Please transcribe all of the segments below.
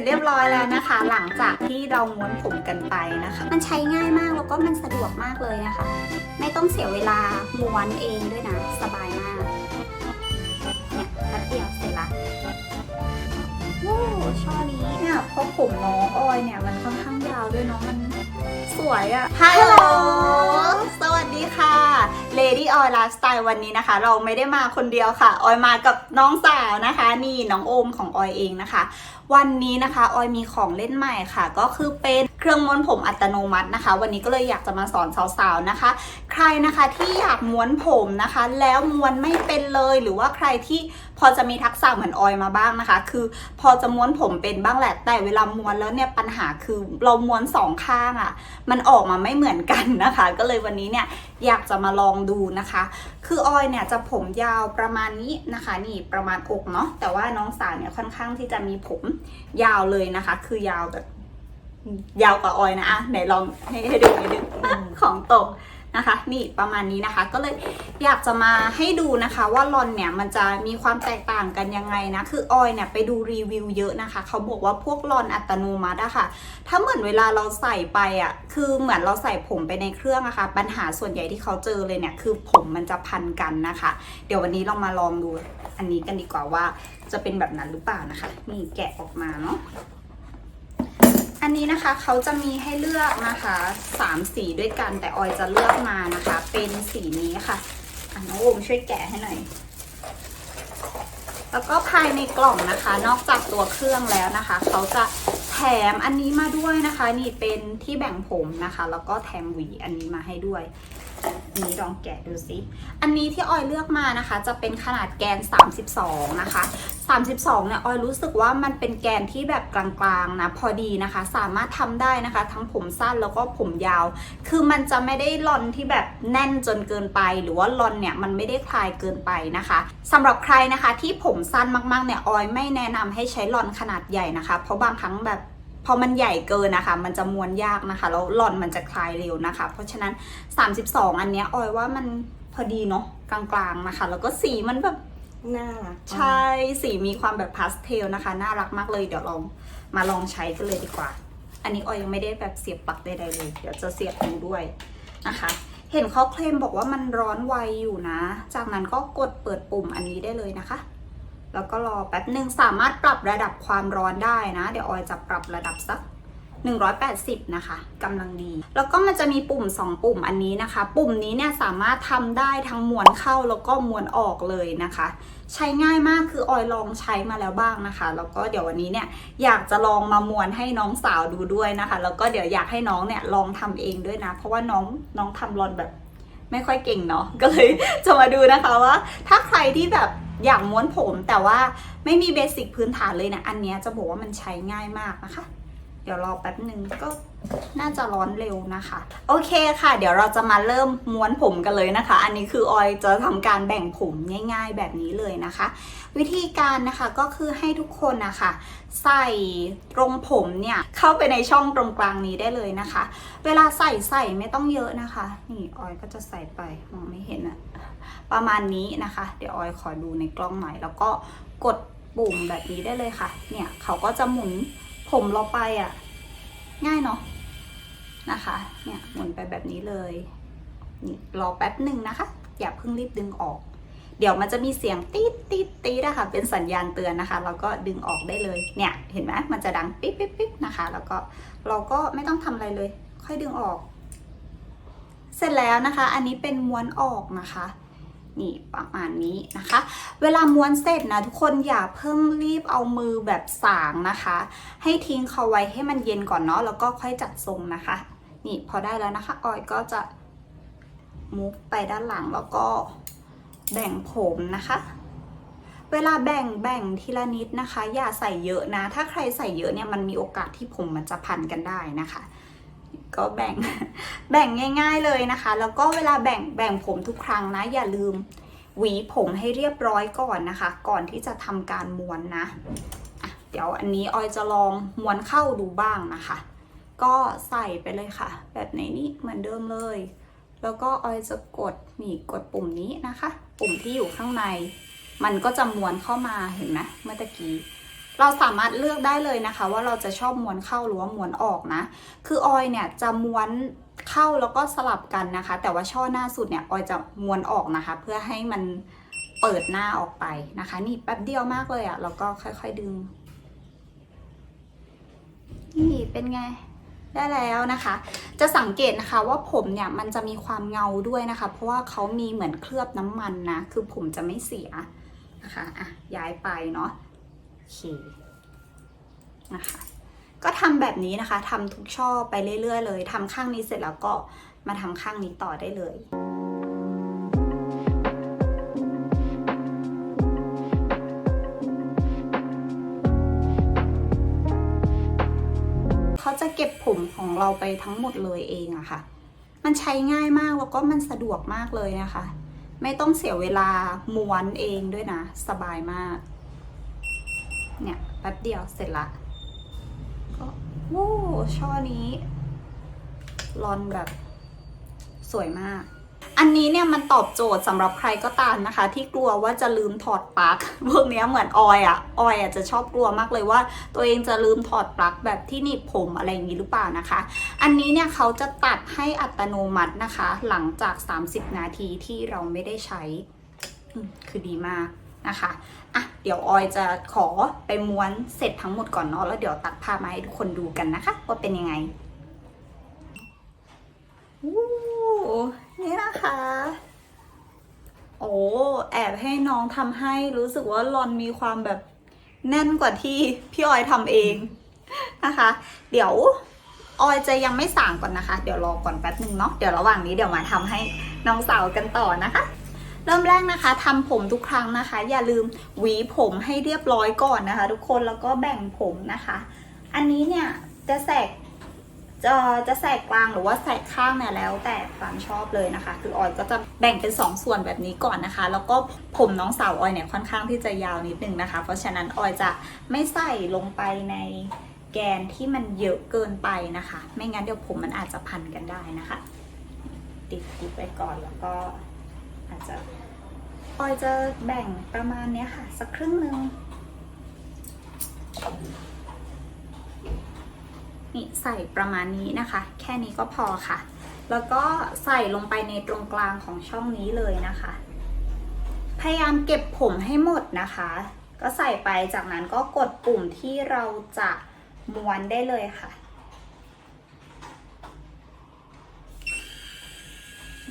จเรียบร้อยแล้วนะคะ หลังจากที่เราม้วนผมกันไปนะคะ มันใช้ง่ายมากแล้วก็มันสะดวกมากเลยนะคะ ไม่ต้องเสียเวลาม้วนเองด้วยนะ สบายมากเนี่ยแป๊บเดียวเสร็จละโอ้ช่อนี้เนี่ยเพราะผมน้องออยเนี่ยมันค่อนข้างยาวด้วยเนาะมัน สวยอะฮัลโหล สวัสดีค่ะ Lady Oil Lifestyle วันนี้นะคะ เราไม่ได้มาคนเดียวค่ะ ออยมากับน้องสาวนะคะ นี่น้องโอมของออยเองนะคะ วันนี้นะคะ ออยมีของเล่นใหม่ค่ะ ก็คือเป็น เครื่องม้วนผมอัตโนมัตินะคะ วันนี้ก็เลยอยากจะมาสอนสาวๆนะคะ ใครนะคะที่อยากม้วนผมนะคะ แล้วม้วนไม่เป็นเลยหรือว่าใครที่พอจะมีทักษะเหมือนออยมาบ้างนะคะ คือพอจะม้วนผมเป็นบ้างแหละแต่เวลาม้วนแล้วเนี่ยปัญหาคือเราม้วนสองข้างอะ่ะ มันออกมาไม่เหมือนกันนะคะ ก็เลยวันนี้เนี่ยอยากจะมาลองดูนะคะ คือออยเนี่ยจะผมยาวประมาณนี้นะคะ นี่ประมาณอกเนาะแต่ว่าน้องสาวเนี่ยค่อนข้างที่จะมีผมยาวเลยนะคะ คือยาวแบบ ยาวกว่าออยนะอะไหนลองให้ให้ดูให้ดูของตกนะคะ นี่ประมาณนี้นะคะ ก็เลยอยากจะมาให้ดูนะคะว่าลอนเนี่ยมันจะมีความแตกต่างกันยังไงนะ คือออยเนี่ยไปดูรีวิวเยอะนะคะ เขาบอกว่าพวกลอนอัตโนมัติอะค่ะ ถ้าเหมือนเวลาเราใส่ไปอะคือเหมือนเราใส่ผมไปในเครื่องอะค่ะ ปัญหาส่วนใหญ่ที่เขาเจอเลยเนี่ย คือผมมันจะพันกันนะคะ เดี๋ยววันนี้เรามาลองดูอันนี้กันดีกว่าว่าจะเป็นแบบนั้นหรือเปล่านะคะ นี่แกะออกมาเนาะ อันนี้นะคะเขาจะมีให้เลือกนะคะสามสีด้วยกันแต่ออยจะเลือกมานะคะ เป็นสีนี้ค่ะอันน้องโอมช่วยแกะให้หน่อยแล้วก็ภายในกล่องนะคะ นอกจากตัวเครื่องแล้วนะคะ เขาจะแถมอันนี้มาด้วยนะคะ นี่เป็นที่แบ่งผมนะคะ แล้วก็แถมหวีอันนี้มาให้ด้วย นนี้ลองแกะดูสิ อันนี้ที่ออยเลือกมานะคะ จะเป็นขนาดแกน 32 นะคะ 32 เนี่ยออยรู้สึกว่ามันเป็นแกนที่แบบกลางๆนะพอดีนะคะ สามารถทำได้นะคะ ทั้งผมสั้นแล้วก็ผมยาว คือมันจะไม่ได้ลอนที่แบบแน่นจนเกินไป หรือว่าลอนเนี่ยมันไม่ได้คลายเกินไปนะคะสำหรับใครนะคะที่ผมสั้นมากๆเนี่ยออยไม่แนะนำให้ใช้ลอนขนาดใหญ่นะคะ เพราะบางครั้งแบบ อมันใหญ่เกินนะคะ มันจะม้วนยากนะคะ แล้วลอนมันจะคลายเร็วนะคะ เพราะฉะนั้น 32 อันเนี้ยออยว่ามันพอดีเนาะกลางๆนะคะ แล้วก็สีมันแบบน่ารักใช่สีมีความแบบพาสเทลนะคะ น่ารักมากเลยเดี๋ยวลองมาลองใช้กันเลยดีกว่า อันนี้ออยยังไม่ได้แบบเสียบปลั๊กใดๆเลย เดี๋ยวจะเสียบดูด้วยนะคะ เห็นเขาเคลมบอกว่ามันร้อนไวอยู่นะ จากนั้นก็กดเปิดปุ่มอันนี้ได้เลยนะคะ แล้วก็รอแป๊บหนึ่งสามารถปรับระดับความร้อนได้นะ เดี๋ยวออยจะปรับระดับสัก 180 นะคะกำลังดี แล้วก็มันจะมีปุ่ม 2 ปุ่มอันนี้นะคะ ปุ่มนี้เนี่ยสามารถทำได้ทั้งม้วนเข้าแล้วก็ม้วนออกเลยนะคะ ใช้ง่ายมากคือออยลองใช้มาแล้วบ้างนะคะ แล้วก็เดี๋ยววันนี้เนี่ยอยากจะลองมาม้วนให้น้องสาวดูด้วยนะคะ แล้วก็เดี๋ยวอยากให้น้องเนี่ยลองทำเองด้วยนะ เพราะว่าน้องน้องทำรอนแบบไม่ค่อยเก่งเนาะก็เลยจะมาดูนะคะว่า ถ้าใครที่แบบ อยากม้วนผมแต่ว่าไม่มีเบสิกพื้นฐานเลยนะ อันนี้จะบอกว่ามันใช้ง่ายมากนะคะ เดี๋ยวรอแป๊บหนึ่งก็น่าจะร้อนเร็วนะคะ โอเคค่ะ เดี๋ยวเราจะมาเริ่มม้วนผมกันเลยนะคะ อันนี้คือออยจะทำการแบ่งผมง่าย ๆ แบบนี้เลยนะคะ วิธีการนะคะก็คือให้ทุกคนนะคะ ใส่ตรงผมเนี่ยเข้าไปในช่องตรงกลางนี้ได้เลยนะคะ เวลาใส่ใส่ไม่ต้องเยอะนะคะ นี่ออยก็จะใส่ไปมองไม่เห็นอะประมาณนี้นะคะ เดี๋ยวออยขอดูในกล้องหน่อยแล้วก็กดปุ่มแบบนี้ได้เลยค่ะ เนี่ยเขาก็จะหมุน ผมเราไปอะง่ายเนาะนะคะ เนี่ยหมุนไปแบบนี้เลยนี่รอแป๊บหนึ่งนะคะ อย่าเพิ่งรีบดึงออก เดี๋ยวมันจะมีเสียงตีดตีดตีดนะคะเป็นสัญญาณเตือนนะคะ แล้วก็ดึงออกได้เลย เนี่ยเห็นไหมมันจะดังปิ๊บปิ๊บปิ๊บนะคะ แล้วก็เราก็ไม่ต้องทำอะไรเลย ค่อยดึงออก เสร็จแล้วนะคะ อันนี้เป็นม้วนออกนะคะ นี่ประมาณนี้นะคะ เวลาม้วนเสร็จนะทุกคนอย่าเพิ่งรีบเอามือแบบสางนะคะ ให้ทิ้งเขาไว้ให้มันเย็นก่อนเนาะแล้วก็ค่อยจัดทรงนะคะ นี่พอได้แล้วนะคะ ออยก็จะมุกไปด้านหลังแล้วก็แบ่งผมนะคะ เวลาแบ่งแบ่งทีละนิดนะคะ อย่าใส่เยอะนะ ถ้าใครใส่เยอะเนี่ยมันมีโอกาสที่ผมมันจะพันกันได้นะคะ ก็แบ่งแบ่งง่าย ๆเลยนะคะ แล้วก็เวลาแบ่งแบ่งผมทุกครั้งนะ อย่าลืมหวีผมให้เรียบร้อยก่อนนะคะ ก่อนที่จะทำการม้วนนะะเดี๋ยวอันนี้ออยจะลองม้วนเข้าดูบ้างนะคะ ก็ใส่ไปเลยค่ะ แบบในนี้เหมือนเดิมเลย แล้วก็ออยจะกดนี่กดปุ่มนี้นะคะ ปุ่มที่อยู่ข้างใน มันก็จะม้วนเข้ามาเห็นไหมเมื่อตะกี้ เราสามารถเลือกได้เลยนะคะ ว่าเราจะชอบม้วนเข้าหรือว่าม้วนออกนะ คือออยเนี่ยจะม้วนเข้าแล้วก็สลับกันนะคะ แต่ว่าช่อหน้าสุดเนี่ยออยจะม้วนออกนะคะ เพื่อให้มันเปิดหน้าออกไปนะคะ นี่แป๊บเดียวมากเลยอะ่ะแล้วก็ค่อยๆดึง นี่เป็นไงได้แล้วนะคะ จะสังเกตนะคะว่าผมเนี่ยมันจะมีความเงาด้วยนะคะ เพราะว่าเขามีเหมือนเคลือบน้ำมันนะ คือผมจะไม่เสียนะคะ อะ ย้ายไปเนาะ เคนะคะก็ทำแบบนี้นะคะทำทุกช่อไปเรื่อย ๆ เลยทำข้างนี้เสร็จแล้วก็มาทำข้างนี้ต่อได้เลยเขาจะเก็บผมของเราไปทั้งหมดเลยเองอะค่ะ มันใช้ง่ายมากแล้วก็มันสะดวกมากเลยนะคะ ไม่ต้องเสียเวลาม้วนเองด้วยนะ สบายมาก เนี่ยแป๊บเดียวเสร็จละ ก็โอ้ช่อนี้รอนแบบสวยมาก อันนี้เนี่ยมันตอบโจทย์สำหรับใครก็ตามนะคะ ที่กลัวว่าจะลืมถอดปลั๊กพวกเนี้ยเหมือนออยอะออยอะจะชอบกลัวมากเลยว่า ตัวเองจะลืมถอดปลั๊กแบบที่หนีบผมอะไรอย่างนี้หรือเปล่านะคะ อันนี้เนี่ยเขาจะตัดให้อัตโนมัตินะคะ หลังจาก 30 นาทีที่เราไม่ได้ใช้คือดีมาก นะคะอะเดี๋ยวออยจะขอไปม้วนเสร็จทั้งหมดก่อนเนาะแล้วเดี๋ยวตัดภาพมาให้ทุกคนดูกันนะคะ ว่าเป็นยังไงอู้นี่นะคะ โอ้แอบให้น้องทำให้รู้สึกว่าลอนมีความแบบแน่นกว่าที่พี่ออยทำเองนะคะ เดี๋ยวออยจะยังไม่สั่งก่อนนะคะ เดี๋ยวรอก่อนแป๊บนึงเนาะเดี๋ยวระหว่างนี้เดี๋ยวมาทำให้น้องสาวกันต่อนะคะ เริ่มแรกนะคะทำผมทุกครั้งนะคะ อย่าลืมหวีผมให้เรียบร้อยก่อนนะคะ ทุกคนแล้วก็แบ่งผมนะคะ อันนี้เนี่ยจะแสกจะจะแสกกลางหรือว่าแสกข้างเนี่ยแล้วแต่ความชอบเลยนะคะ คือออยก็จะแบ่งเป็นสองส่วนแบบนี้ก่อนนะคะ แล้วก็ผมน้องสาวออยเนี่ยค่อนข้างที่จะยาวนิดนึงนะคะ เพราะฉะนั้นออยจะไม่ใส่ลงไปในแกนที่มันเยอะเกินไปนะคะ ไม่งั้นเดี๋ยวผมมันอาจจะพันกันได้นะคะ ติดติดไปก่อนแล้วก็ อาจจะออยจะแบ่งประมาณเนี้ยค่ะ สักครึ่งหนึ่งนี่ใส่ประมาณนี้นะคะ แค่นี้ก็พอค่ะ แล้วก็ใส่ลงไปในตรงกลางของช่องนี้เลยนะคะ พยายามเก็บผมให้หมดนะคะ ก็ใส่ไปจากนั้นก็กดปุ่มที่เราจะม้วนได้เลยค่ะ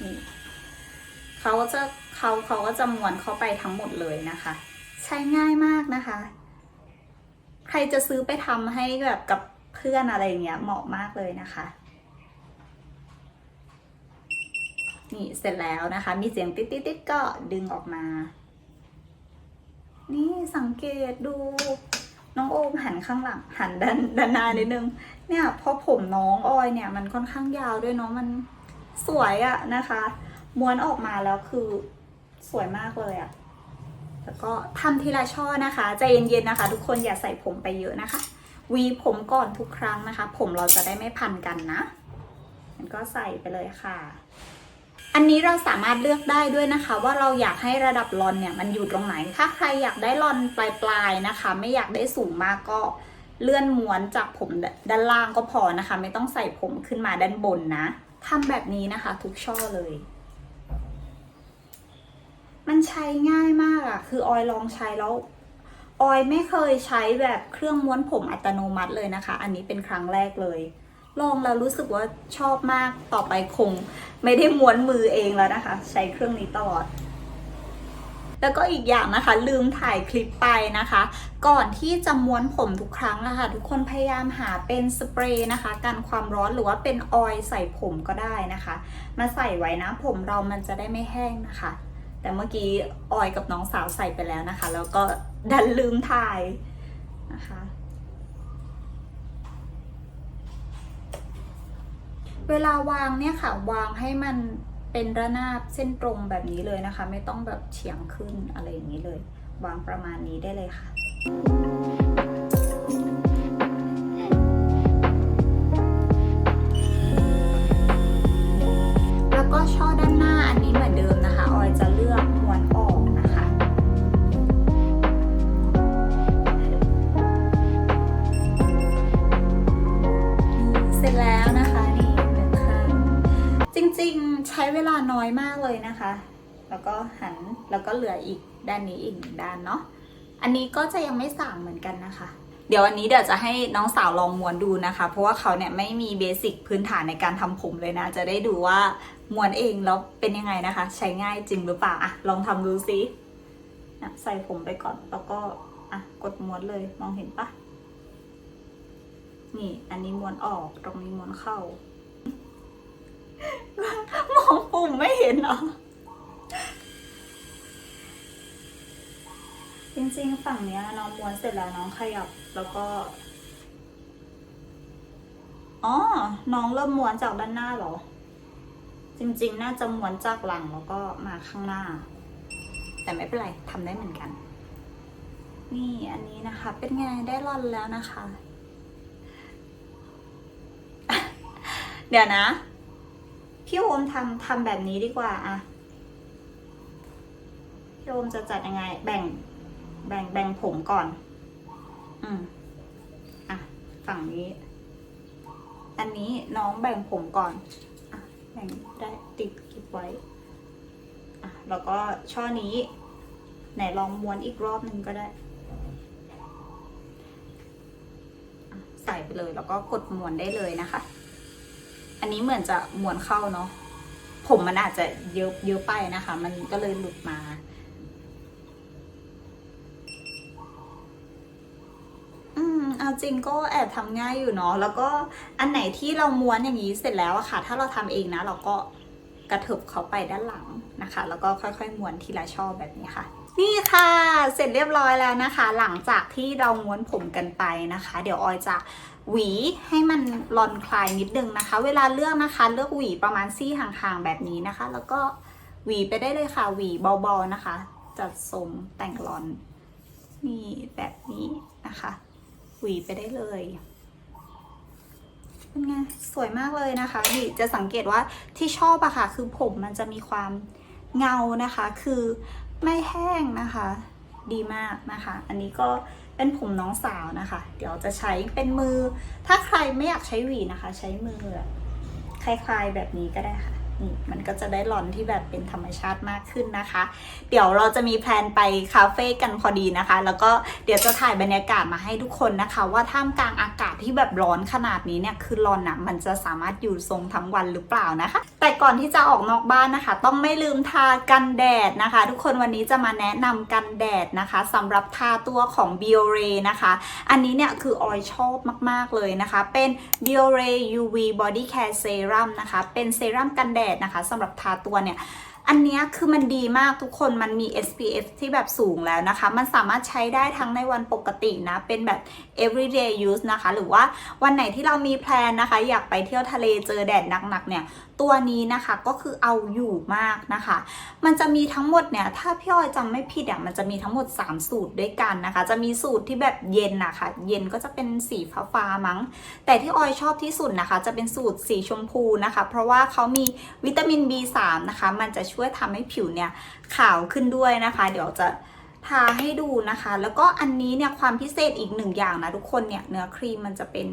นี่ เขาจะเขาเขาก็จะม้วนเข้าไปทั้งหมดเลยนะคะ ใช้ง่ายมากนะคะ ใครจะซื้อไปทำให้แบบกับเพื่อนอะไรเงี้ยเหมาะมากเลยนะคะนี่เสร็จแล้วนะคะ มีเสียงติ๊ดติ๊ดติ๊ดก็ดึงออกมา นี่สังเกตดู น้องโอมหันข้างหลัง หันด้านด้านหน้านิดนึง เนี่ยพอผมน้องออยเนี่ย มันค่อนข้างยาวด้วยเนาะมันสวยอะนะคะ ม้วนออกมาแล้วคือสวยมากเลยอะแล้วก็ทำทีละช่อนะคะใจเย็นๆนะคะ ทุกคนอย่าใส่ผมไปเยอะนะคะวีผมก่อนทุกครั้งนะคะ ผมเราจะได้ไม่พันกันนะมันก็ใส่ไปเลยค่ะ อันนี้เราสามารถเลือกได้ด้วยนะคะ ว่าเราอยากให้ระดับลอนเนี่ยมันอยู่ตรงไหน ถ้าใครอยากได้ลอนปลายๆนะคะ ไม่อยากได้สูงมากก็เลื่อนม้วนจากผมด้านล่างก็พอนะคะ ไม่ต้องใส่ผมขึ้นมาด้านบนนะทำแบบนี้นะคะ ทุกช่อเลย ใช้ง่ายมากอะคือออยลองใช้แล้วออยไม่เคยใช้แบบเครื่องม้วนผมอัตโนมัติเลยนะคะ อันนี้เป็นครั้งแรกเลย ลองแล้วรู้สึกว่าชอบมากต่อไปคง ไม่ได้ม้วนมือเองแล้วนะคะ ใช้เครื่องนี้ตลอด แล้วก็อีกอย่างนะคะ ลืมถ่ายคลิปไปนะคะ ก่อนที่จะม้วนผมทุกครั้งนะคะทุกคนพยายามหาเป็นสเปรย์นะคะกันความร้อนหรือว่าเป็นออยล์ใส่ผมก็ได้นะคะ มาใส่ไว้นะผมเรามันจะได้ไม่แห้งนะคะ แต่เมื่อกี้ออยกับน้องสาวใส่ไปแล้วนะคะ แล้วก็ดันลืมถ่ายนะคะ เวลาวางเนี่ยค่ะ วางให้มันเป็นระนาบเส้นตรงแบบนี้เลยนะคะ ไม่ต้องแบบเฉียงขึ้นอะไรอย่างนี้เลย วางประมาณนี้ได้เลยค่ะ ก็หันแล้วก็เหลืออีกด้านนี้อีกหนึ่งด้านเนาะอันนี้ก็จะยังไม่สางเหมือนกันนะคะ เดี๋ยววันนี้เดี๋ยวจะให้น้องสาวลองม้วนดูนะคะ เพราะว่าเขาเนี่ยไม่มีเบสิกพื้นฐานในการทำผมเลยนะ จะได้ดูว่าม้วนเองแล้วเป็นยังไงนะคะ ใช้ง่ายจริงหรือเปล่าอะลองทำดูซินะใส่ผมไปก่อนแล้วก็อะกดม้วนเลยมองเห็นปะนี่ อันนี้ม้วนออกตรงนี้ม้วนเข้ามองปุ่มไม่เห็นเหรอ จริงๆ ฝั่งเนี้ยน้องม้วนเสร็จแล้วน้องขยับแล้วก็ อ๋อ น้องเริ่มม้วนจากด้านหน้าเหรอ จริงๆ น่าจะม้วนจากหลังแล้วก็มาข้างหน้า แต่ไม่เป็นไรทำได้เหมือนกัน นี่อันนี้นะคะ เป็นไงได้รอนแล้วนะคะ เดี๋ยวนะ พี่โอมทำทำแบบนี้ดีกว่าอะพี่โอมจะจัดยังไง แบ่ง แบ่งแบ่งผมก่อน อืมอะ ฝั่งนี้ อันนี้น้องแบ่งผมก่อนอะแบ่งได้ติดกิบไว้ อะ แล้วก็ช่อนี้ ไหนลองม้วนอีกรอบหนึ่งก็ได้ใส่ไปเลยแล้วก็กดม้วนได้เลยนะคะ อันนี้เหมือนจะม้วนเข้าเนาะผมมันอาจจะเยอะเยอะไปนะคะ มันก็เลยหลุดมา อืมเอา จริงก็แอบทำง่ายอยู่เนาะแล้วก็อันไหนที่เราม้วนอย่างนี้เสร็จแล้วอะค่ะ ถ้าเราทำเองนะเราก็กระเถิบเขาไปด้านหลังนะคะ แล้วก็ค่อยๆม้วนทีละช่อแบบนี้ค่ะ นี่ค่ะ เสร็จเรียบร้อยแล้วนะคะ หลังจากที่เราม้วนผมกันไปนะคะ เดี๋ยวออยจะหวีให้มันรอนคลายนิดนึงนะคะ เวลาเลือกนะคะ เลือกหวีประมาณซี่ห่างๆแบบนี้นะคะ แล้วก็หวีไปได้เลยค่ะ หวีเบาๆนะคะ จัดทรงแต่งรอนนี่แบบนี้นะคะ หวีไปได้เลยเป็นไงสวยมากเลยนะคะนี่จะสังเกตว่าที่ชอบอะค่ะ คือผมมันจะมีความเงานะคะ คือไม่แห้งนะคะ ดีมากนะคะ อันนี้ก็เป็นผมน้องสาวนะคะ เดี๋ยวจะใช้เป็นมือ ถ้าใครไม่อยากใช้หวีนะคะ ใช้มือคลายๆแบบนี้ก็ได้ค่ะ นี่มันก็จะได้หลอนที่แบบเป็นธรรมชาติมากขึ้นนะคะ เดี๋ยวเราจะมีแพลนไปคาเฟ่กันพอดีนะคะ แล้วก็เดี๋ยวจะถ่ายบรรยากาศมาให้ทุกคนนะคะ ว่าท่ามกลางอากาศที่แบบร้อนขนาดนี้เนี่ยคือร้อนนะมันจะสามารถอยู่ทรงทั้งวันหรือเปล่านะคะ แต่ก่อนที่จะออกนอกบ้านนะคะ ต้องไม่ลืมทากันแดดนะคะ ทุกคนวันนี้จะมาแนะนำกันแดดนะคะสำหรับทาตัวของ b i o r e นะคะ อันนี้เนี่ยคือออยชอบมาก ๆเลยนะคะ เป็น b i o r e UV Body Care Serum นะคะ เป็นเซรั่มกันแดดนะคะสำหรับทาตัวเนี่ยอันนี้คือมันดีมากทุกคนมันมี SPF ที่แบบสูงแล้วนะคะ มันสามารถใช้ได้ทั้งในวันปกตินะ เป็นแบบ everyday use นะคะ หรือว่าวันไหนที่เรามีแพลนนะคะ อยากไปเที่ยวทะเลเจอแดดหนักๆเนี่ย ตัวนี้นะคะก็คือเอาอยู่มากนะคะ มันจะมีทั้งหมดเนี่ยถ้าพี่ออยจำไม่ผิดอะมันจะมีทั้งหมด 3 สูตรด้วยกันนะคะ จะมีสูตรที่แบบเย็นนะคะเย็นก็จะเป็นสีฟ้าฟ้ามั้ง แต่ที่ออยชอบที่สุดนะคะ จะเป็นสูตรสีชมพูนะคะ เพราะว่าเขามีวิตามิน B3 นะคะ มันจะช่วยทำให้ผิวเนี่ยขาวขึ้นด้วยนะคะ เดี๋ยวจะทาให้ดูนะคะ แล้วก็อันนี้เนี่ยความพิเศษอีกหนึ่งอย่างนะทุกคนเนี่ยเนื้อครีมมันจะเป็น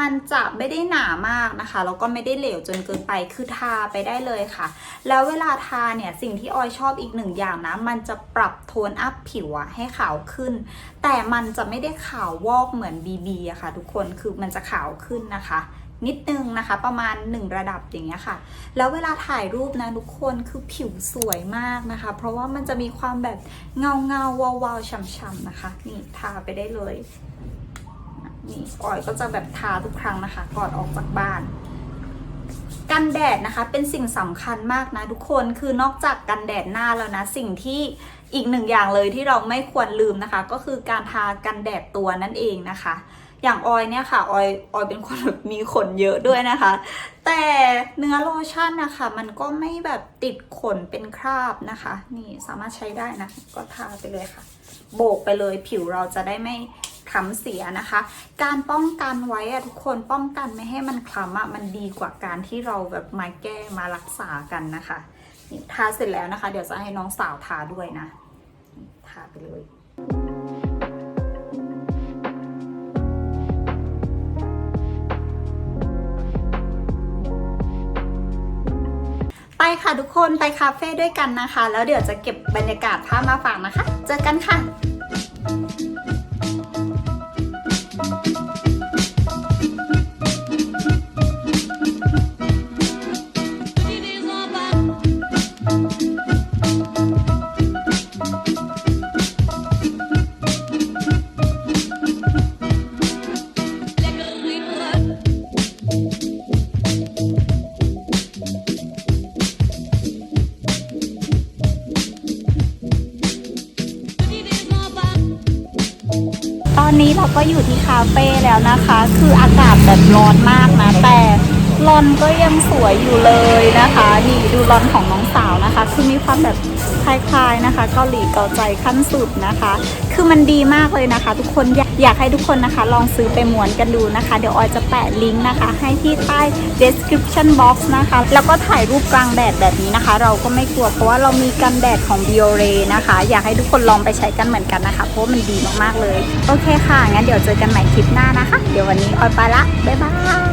มันจะไม่ได้หนามากนะคะแล้วก็ไม่ได้เหลวจนเกินไปคือทาไปได้เลยค่ะ แล้วเวลาทาเนี่ยสิ่งที่ออยชอบอีกหนึ่งอย่างนะ มันจะปรับโทนอัพผิวให้ขาวขึ้น แต่มันจะไม่ได้ขาววอกเหมือน BB อะค่ะ ทุกคนคือมันจะขาวขึ้นนะคะนิดนึงนะคะประมาณ 1 ระดับอย่างเงี้ยค่ะ แล้วเวลาถ่ายรูปนะทุกคนคือผิวสวยมากนะคะ เพราะว่ามันจะมีความแบบเงาเงาวาววาวๆช่ำๆนะคะ นี่ทาไปได้เลย นี่ออยก็จะแบบทาทุกครั้งนะคะ ก่อนออกจากบ้าน กันแดดนะคะ เป็นสิ่งสำคัญมากนะทุกคนคือนอกจากกันแดดหน้าแล้วนะ สิ่งที่อีกหนึ่งอย่างเลยที่เราไม่ควรลืมนะคะ ก็คือการทากันแดดตัวนั่นเองนะคะ อย่างออยเนี่ยค่ะออยออยเป็นคนแบบมีขนเยอะด้วยนะคะ แต่เนื้อโลชั่นนะคะมันก็ไม่แบบติดขนเป็นคราบนะคะ นี่สามารถใช้ได้นะ ก็ทาไปเลยค่ะ โบกไปเลยผิวเราจะได้ไม่ คล้ำเสียนะคะ การป้องกันไว้อะทุกคนป้องกันไม่ให้มันคล้ำอะมันดีกว่าการที่เราแบบมาแก้มารักษากันนะคะนี่ทาเสร็จแล้วนะคะ เดี๋ยวจะให้น้องสาวทาด้วยนะทาไปเลยไปค่ะทุกคนไปคาเฟ่ด้วยกันนะคะ แล้วเดี๋ยวจะเก็บบรรยากาศภาพมาฝากนะคะ เจอกันค่ะ เฟ่แล้วนะคะ คืออากาศแบบร้อนมากนะ แต่รอนก็ยังสวยอยู่เลยนะคะ นี่ดูรอนของน้องสาวนะคะ คือมีความแบบ คล้ายๆนะคะ เกาหลีเกาใจขั้นสุดนะคะ คือมันดีมากเลยนะคะ ทุกคนอยากอยากให้ทุกคนนะคะ ลองซื้อไปมวนกันดูนะคะ เดี๋ยวออยจะแปะลิงก์นะคะ ให้ที่ใต้ description box นะคะ แล้วก็ถ่ายรูปกลางแดดแบบนี้นะคะ เราก็ไม่กลัวเพราะว่าเรามีกันแดดของ Biore นะคะ อยากให้ทุกคนลองไปใช้กันเหมือนกันนะคะ เพราะมันดีมากๆเลย โอเคค่ะ งั้นเดี๋ยวเจอกันใหม่คลิปหน้านะคะ เดี๋ยววันนี้ออยไปละบ๊ายบาย